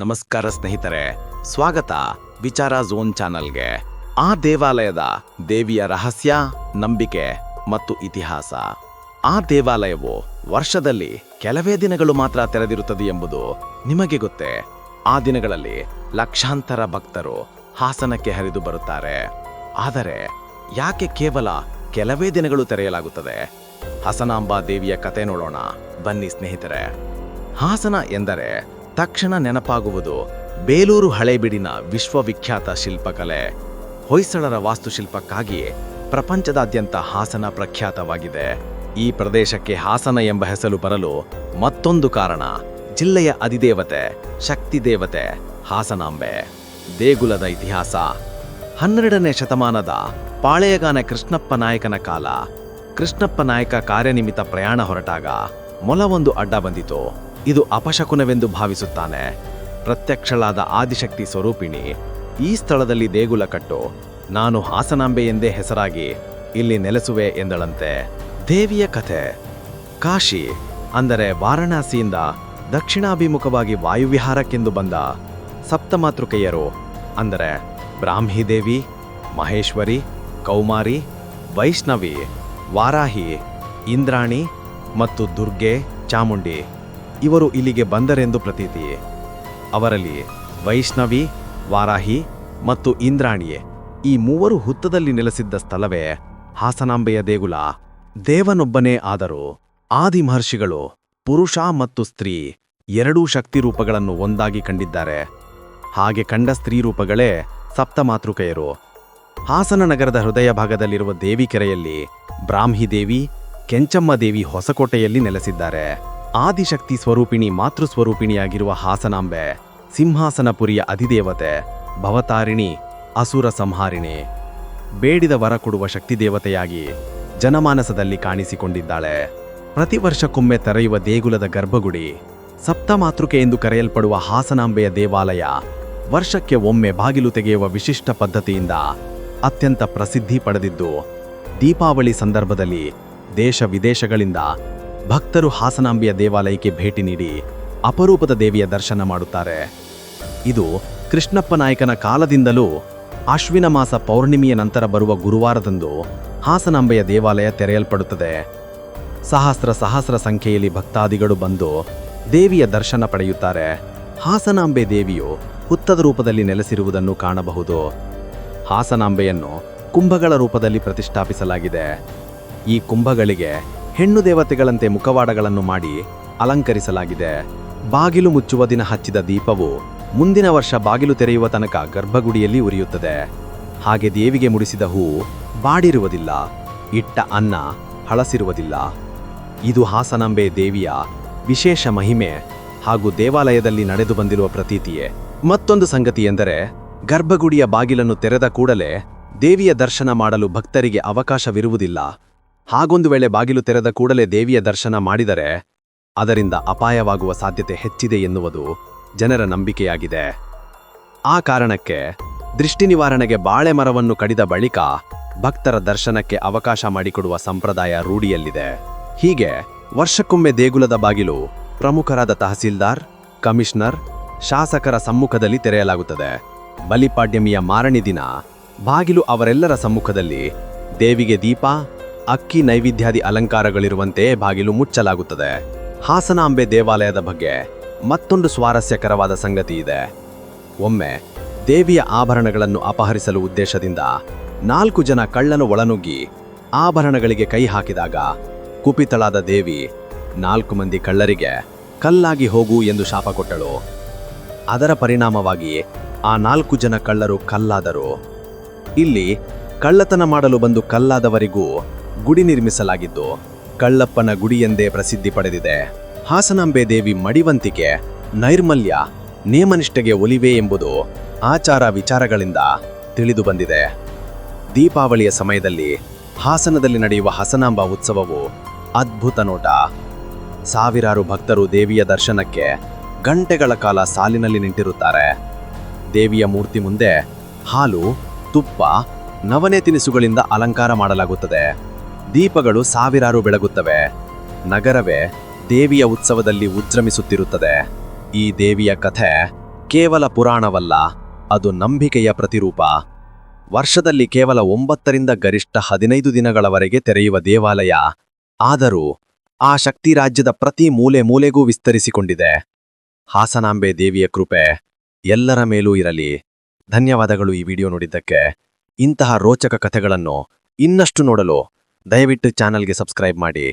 ನಮಸ್ಕಾರ ಸ್ನೇಹಿತರೆ, ಸ್ವಾಗತ ವಿಚಾರ ಝೋನ್ ಚಾನಲ್ಗೆ. ಆ ದೇವಾಲಯದ ದೇವಿಯ ರಹಸ್ಯ, ನಂಬಿಕೆ ಮತ್ತು ಇತಿಹಾಸ. ಆ ದೇವಾಲಯವು ವರ್ಷದಲ್ಲಿ ಕೆಲವೇ ದಿನಗಳು ಮಾತ್ರ ತೆರೆದಿರುತ್ತದೆ ಎಂಬುದು ನಿಮಗೆ ಗೊತ್ತೇ. ಆ ದಿನಗಳಲ್ಲಿ ಲಕ್ಷಾಂತರ ಭಕ್ತರು ಹಾಸನಕ್ಕೆ ಹರಿದು ಬರುತ್ತಾರೆ. ಆದರೆ ಯಾಕೆ ಕೇವಲ ಕೆಲವೇ ದಿನಗಳು ತೆರೆಯಲಾಗುತ್ತದೆ? ಹಸನಾಂಬಾ ದೇವಿಯ ಕತೆ ನೋಡೋಣ. ಬನ್ನಿ ಸ್ನೇಹಿತರೆ. ಹಾಸನ ಎಂದರೆ ತಕ್ಷಣ ನೆನಪಾಗುವುದು ಬೇಲೂರು ಹಳೆಬಿಡಿನ ವಿಶ್ವವಿಖ್ಯಾತ ಶಿಲ್ಪಕಲೆ. ಹೊಯ್ಸಳರ ವಾಸ್ತುಶಿಲ್ಪಕ್ಕಾಗಿ ಪ್ರಪಂಚದಾದ್ಯಂತ ಹಾಸನ ಪ್ರಖ್ಯಾತವಾಗಿದೆ. ಈ ಪ್ರದೇಶಕ್ಕೆ ಹಾಸನ ಎಂಬ ಹೆಸರು ಬರಲು ಮತ್ತೊಂದು ಕಾರಣ, ಜಿಲ್ಲೆಯ ಅಧಿದೇವತೆ, ಶಕ್ತಿ ದೇವತೆ, ಹಾಸನಾಂಬೆ. ದೇಗುಲದ ಇತಿಹಾಸ, ಹನ್ನೆರಡನೇ ಶತಮಾನದ ಪಾಳೆಯಗಾನ ಕೃಷ್ಣಪ್ಪ ನಾಯಕನ ಕಾಲ. ಕೃಷ್ಣಪ್ಪ ನಾಯಕ ಕಾರ್ಯನಿಮಿತ್ತ ಪ್ರಯಾಣ ಹೊರಟಾಗ ಮೊಲವೊಂದು ಅಡ್ಡ ಬಂದಿತು. ಇದು ಅಪಶಕುನವೆಂದು ಭಾವಿಸುತ್ತಾನೆ. ಪ್ರತ್ಯಕ್ಷಳಾದ ಆದಿಶಕ್ತಿ ಸ್ವರೂಪಿಣಿ, ಈ ಸ್ಥಳದಲ್ಲಿ ದೇಗುಲ ಕಟ್ಟು, ನಾನು ಹಾಸನಾಂಬೆ ಎಂದೇ ಹೆಸರಾಗಿ ಇಲ್ಲಿ ನೆಲೆಸುವೆ ಎಂದಳಂತೆ. ದೇವಿಯ ಕಥೆ. ಕಾಶಿ, ಅಂದರೆ ವಾರಣಾಸಿಯಿಂದ ದಕ್ಷಿಣಾಭಿಮುಖವಾಗಿ ವಾಯುವಿಹಾರಕ್ಕೆಂದು ಬಂದ ಸಪ್ತಮಾತೃಕೆಯರು, ಅಂದರೆ ಬ್ರಾಹ್ಮಿದೇವಿ, ಮಹೇಶ್ವರಿ, ಕೌಮಾರಿ, ವೈಷ್ಣವಿ, ವಾರಾಹಿ, ಇಂದ್ರಾಣಿ ಮತ್ತು ದುರ್ಗೆ, ಚಾಮುಂಡಿ. ಇವರು ಇಲ್ಲಿಗೆ ಬಂದರೆಂದು ಪ್ರತೀತಿ ಅವರಲ್ಲಿ ವೈಷ್ಣವಿ, ವಾರಾಹಿ ಮತ್ತು ಇಂದ್ರಾಣಿಯೇ. ಈ ಮೂವರು ಹುತ್ತದಲ್ಲಿ ನೆಲೆಸಿದ್ದ ಸ್ಥಳವೇ ಹಾಸನಾಂಬೆಯ ದೇಗುಲ. ದೇವನೊಬ್ಬನೇ ಆದರೂ ಆದಿ ಮಹರ್ಷಿಗಳು ಪುರುಷ ಮತ್ತು ಸ್ತ್ರೀ ಎರಡೂ ಶಕ್ತಿ ರೂಪಗಳನ್ನು ಒಂದಾಗಿ ಕಂಡಿದ್ದಾರೆ. ಹಾಗೆ ಕಂಡ ಸ್ತ್ರೀ ರೂಪಗಳೇ ಸಪ್ತಮಾತೃಕೆಯರು ಹಾಸನ ನಗರದ ಹೃದಯ ಭಾಗದಲ್ಲಿರುವ ದೇವಿಕೆರೆಯಲ್ಲಿ ಬ್ರಾಹ್ಮಿ ದೇವಿ ಕೆಂಚಮ್ಮ ದೇವಿ ಹೊಸಕೋಟೆಯಲ್ಲಿ ನೆಲೆಸಿದ್ದಾರೆ. ಆದಿಶಕ್ತಿ ಸ್ವರೂಪಿಣಿ ಮಾತೃಸ್ವರೂಪಿಣಿಯಾಗಿರುವ ಹಾಸನಾಂಬೆ, ಸಿಂಹಾಸನಪುರಿಯ ಅಧಿದೇವತೆ, ಭವತಾರಿಣಿ, ಅಸುರ ಸಂಹಾರಿಣಿ. ಬೇಡಿದ ವರ ಕೊಡುವ ಶಕ್ತಿ ದೇವತೆಯಾಗಿ ಜನಮಾನಸದಲ್ಲಿ ಕಾಣಿಸಿಕೊಂಡಿದ್ದಾಳೆ. ಪ್ರತಿ ವರ್ಷಕ್ಕೊಮ್ಮೆ ತೆರೆಯುವ ದೇಗುಲದ ಗರ್ಭಗುಡಿ, ಸಪ್ತಮಾತೃಕೆ ಎಂದು ಕರೆಯಲ್ಪಡುವ ಹಾಸನಾಂಬೆಯ ದೇವಾಲಯ ವರ್ಷಕ್ಕೆ ಒಮ್ಮೆ ಬಾಗಿಲು ತೆಗೆಯುವ ವಿಶಿಷ್ಟ ಪದ್ಧತಿಯಿಂದ ಅತ್ಯಂತ ಪ್ರಸಿದ್ಧಿ ಪಡೆದಿದ್ದು, ದೀಪಾವಳಿ ಸಂದರ್ಭದಲ್ಲಿ ದೇಶ ವಿದೇಶಗಳಿಂದ ಭಕ್ತರು ಹಾಸನಾಂಬೆಯ ದೇವಾಲಯಕ್ಕೆ ಭೇಟಿ ನೀಡಿ ಅಪರೂಪದ ದೇವಿಯ ದರ್ಶನ ಮಾಡುತ್ತಾರೆ. ಇದು ಕೃಷ್ಣಪ್ಪ ನಾಯಕನ ಕಾಲದಿಂದಲೂ ಅಶ್ವಿನ ಮಾಸ ಪೌರ್ಣಿಮೆಯ ನಂತರ ಬರುವ ಗುರುವಾರದಂದು ಹಾಸನಾಂಬೆಯ ದೇವಾಲಯ ತೆರೆಯಲ್ಪಡುತ್ತದೆ. ಸಹಸ್ರ ಸಹಸ್ರ ಸಂಖ್ಯೆಯಲ್ಲಿ ಭಕ್ತಾದಿಗಳು ಬಂದು ದೇವಿಯ ದರ್ಶನ ಪಡೆಯುತ್ತಾರೆ. ಹಾಸನಾಂಬೆ ದೇವಿಯು ಹುತ್ತದ ರೂಪದಲ್ಲಿ ನೆಲೆಸಿರುವುದನ್ನು ಕಾಣಬಹುದು. ಹಾಸನಾಂಬೆಯನ್ನು ಕುಂಭಗಳ ರೂಪದಲ್ಲಿ ಪ್ರತಿಷ್ಠಾಪಿಸಲಾಗಿದೆ. ಈ ಕುಂಭಗಳಿಗೆ ಹೆಣ್ಣು ದೇವತೆಗಳಂತೆ ಮುಖವಾಡಗಳನ್ನು ಮಾಡಿ ಅಲಂಕರಿಸಲಾಗಿದೆ. ಬಾಗಿಲು ಮುಚ್ಚುವ ದಿನ ಹಚ್ಚಿದ ದೀಪವು ಮುಂದಿನ ವರ್ಷ ಬಾಗಿಲು ತೆರೆಯುವ ತನಕ ಗರ್ಭಗುಡಿಯಲ್ಲಿ ಉರಿಯುತ್ತದೆ. ಹಾಗೆ ದೇವಿಗೆ ಮುಡಿಸಿದ ಹೂ ಬಾಡಿರುವುದಿಲ್ಲ, ಇಟ್ಟ ಅನ್ನ ಹಳಸಿರುವುದಿಲ್ಲ. ಇದು ಹಾಸನಂಬೆ ದೇವಿಯ ವಿಶೇಷ ಮಹಿಮೆ ಹಾಗೂ ದೇವಾಲಯದಲ್ಲಿ ನಡೆದು ಬಂದಿರುವ ಪ್ರತೀತಿಯೇ. ಮತ್ತೊಂದು ಸಂಗತಿ ಎಂದರೆ, ಗರ್ಭಗುಡಿಯ ಬಾಗಿಲನ್ನು ತೆರೆದ ಕೂಡಲೇ ದೇವಿಯ ದರ್ಶನ ಮಾಡಲು ಭಕ್ತರಿಗೆ ಅವಕಾಶವಿರುವುದಿಲ್ಲ. ಹಾಗೊಂದು ವೇಳೆ ಬಾಗಿಲು ತೆರೆದ ಕೂಡಲೇ ದೇವಿಯ ದರ್ಶನ ಮಾಡಿದರೆ ಅದರಿಂದ ಅಪಾಯವಾಗುವ ಸಾಧ್ಯತೆ ಹೆಚ್ಚಿದೆ ಎನ್ನುವುದು ಜನರ ನಂಬಿಕೆಯಾಗಿದೆ. ಆ ಕಾರಣಕ್ಕೆ ದೃಷ್ಟಿ ನಿವಾರಣೆಗೆ ಬಾಳೆ ಮರವನ್ನು ಕಡಿದ ಬಳಿಕ ಭಕ್ತರ ದರ್ಶನಕ್ಕೆ ಅವಕಾಶ ಮಾಡಿಕೊಡುವ ಸಂಪ್ರದಾಯ ರೂಢಿಯಲ್ಲಿದೆ. ಹೀಗೆ ವರ್ಷಕ್ಕೊಮ್ಮೆ ದೇಗುಲದ ಬಾಗಿಲು ಪ್ರಮುಖರಾದ ತಹಸೀಲ್ದಾರ್, ಕಮಿಷನರ್, ಶಾಸಕರ ಸಮ್ಮುಖದಲ್ಲಿ ತೆರೆಯಲಾಗುತ್ತದೆ. ಬಲಿಪಾಡ್ಯಮಿಯ ಮಾರನೇ ದಿನ ಬಾಗಿಲು ಅವರೆಲ್ಲರ ಸಮ್ಮುಖದಲ್ಲಿ ದೇವಿಗೆ ದೀಪ ಅಕ್ಕಿ ನೈವೇದ್ಯಾದಿ ಅಲಂಕಾರಗಳಿರುವಂತೆ ಬಾಗಿಲು ಮುಚ್ಚಲಾಗುತ್ತದೆ. ಹಾಸನಾಂಬೆ ದೇವಾಲಯದ ಬಗ್ಗೆ ಮತ್ತೊಂದು ಸ್ವಾರಸ್ಯಕರವಾದ ಸಂಗತಿ ಇದೆ. ಒಮ್ಮೆ ದೇವಿಯ ಆಭರಣಗಳನ್ನು ಅಪಹರಿಸಲು ಉದ್ದೇಶದಿಂದ ನಾಲ್ಕು ಜನ ಕಳ್ಳನು ಒಳನುಗ್ಗಿ ಆಭರಣಗಳಿಗೆ ಕೈ ಹಾಕಿದಾಗ ಕುಪಿತಳಾದ ದೇವಿ ನಾಲ್ಕು ಮಂದಿ ಕಳ್ಳರಿಗೆ ಕಲ್ಲಾಗಿ ಹೋಗು ಎಂದು ಶಾಪ ಕೊಟ್ಟಳು. ಅದರ ಪರಿಣಾಮವಾಗಿ ಆ ನಾಲ್ಕು ಜನ ಕಳ್ಳರು ಕಲ್ಲಾದರು. ಇಲ್ಲಿ ಕಳ್ಳತನ ಮಾಡಲು ಬಂದು ಕಲ್ಲಾದವರಿಗೂ ಗುಡಿ ನಿರ್ಮಿಸಲಾಗಿದ್ದು ಕಳ್ಳಪ್ಪನ ಗುಡಿ ಪ್ರಸಿದ್ಧಿ ಪಡೆದಿದೆ. ಹಾಸನಾಂಬೆ ದೇವಿ ಮಡಿವಂತಿಕೆ, ನೈರ್ಮಲ್ಯ, ನೇಮನಿಷ್ಠೆಗೆ ಒಲಿವೆ ಎಂಬುದು ಆಚಾರ ವಿಚಾರಗಳಿಂದ ತಿಳಿದು ಬಂದಿದೆ. ದೀಪಾವಳಿಯ ಸಮಯದಲ್ಲಿ ಹಾಸನದಲ್ಲಿ ನಡೆಯುವ ಹಸನಾಂಬ ಉತ್ಸವವು ಅದ್ಭುತ ನೋಟ. ಸಾವಿರಾರು ಭಕ್ತರು ದೇವಿಯ ದರ್ಶನಕ್ಕೆ ಗಂಟೆಗಳ ಕಾಲ ಸಾಲಿನಲ್ಲಿ ನಿಂತಿರುತ್ತಾರೆ. ದೇವಿಯ ಮೂರ್ತಿ ಮುಂದೆ ಹಾಲು, ತುಪ್ಪ ನವನೆ ತಿನಿಸುಗಳಿಂದ ಅಲಂಕಾರ ಮಾಡಲಾಗುತ್ತದೆ. ದೀಪಗಳು ಸಾವಿರಾರು ಬೆಳಗುತ್ತವೆ. ನಗರವೇ ದೇವಿಯ ಉತ್ಸವದಲ್ಲಿ ಉಜ್ರಮಿಸುತ್ತಿರುತ್ತದೆ. ಈ ದೇವಿಯ ಕಥೆ ಕೇವಲ ಪುರಾಣವಲ್ಲ, ಅದು ನಂಬಿಕೆಯ ಪ್ರತಿರೂಪ. ವರ್ಷದಲ್ಲಿ ಕೇವಲ ಒಂಬತ್ತರಿಂದ ಗರಿಷ್ಠ ಹದಿನೈದು ದಿನಗಳವರೆಗೆ ತೆರೆಯುವ ದೇವಾಲಯ. ಆದರೂ ಆ ಶಕ್ತಿ ರಾಜ್ಯದ ಪ್ರತಿ ಮೂಲೆ ಮೂಲೆಗೂ ವಿಸ್ತರಿಸಿಕೊಂಡಿದೆ. ಹಾಸನಾಂಬೆ ದೇವಿಯ ಕೃಪೆ ಎಲ್ಲರ ಮೇಲೂ ಇರಲಿ. ಧನ್ಯವಾದಗಳು ಈ ವಿಡಿಯೋ ನೋಡಿದ್ದಕ್ಕೆ. ಇಂತಹ ರೋಚಕ ಕಥೆಗಳನ್ನು ಇನ್ನಷ್ಟು ನೋಡಲು ದಯವಿಟ್ಟು ಚಾನಲ್ಗೆ ಸಬ್ಸ್ಕ್ರೈಬ್ ಮಾಡಿ.